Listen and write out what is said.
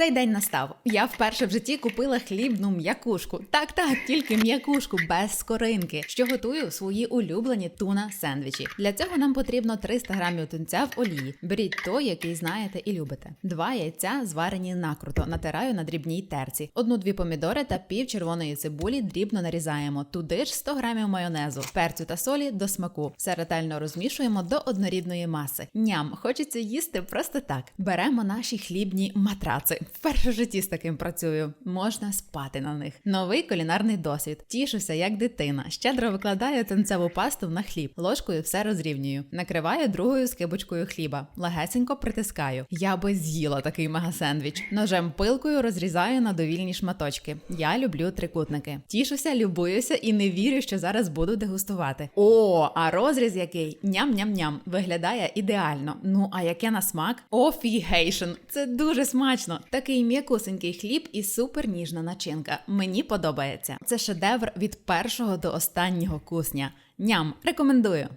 Цей день настав. Я вперше в житті купила хлібну м'якушку. Так, так, тільки м'якушку без скоринки, що готую свої улюблені туна сендвічі. Для цього нам потрібно 300 грамів тунця в олії. Беріть той, який знаєте і любите. Два яйця зварені накруто, натираю на дрібній терці. Одну-дві помідори та пів червоної цибулі дрібно нарізаємо. Туди ж 100 грамів майонезу, перцю та солі до смаку. Все ретельно розмішуємо до однорідної маси. Ням, хочеться їсти просто так. Беремо наші хлібні матраци. Вперше в житті з таким працюю. Можна спати на них. Новий кулінарний досвід. Тішуся як дитина. Щедро викладаю тунцеву пасту на хліб. Ложкою все розрівнюю. Накриваю другою скибочкою хліба. Легесенько притискаю. Я би з'їла такий мегасендвіч. Ножем пилкою розрізаю на довільні шматочки. Я люблю трикутники. Тішуся, любуюся і не вірю, що зараз буду дегустувати. О, а розріз який ням-ням-ням виглядає ідеально. Ну а яке на смак? Офігейшн! Це дуже смачно. Такий м'якусенький хліб і супер ніжна начинка. Мені подобається. Це шедевр від першого до останнього кусня. Ням, рекомендую.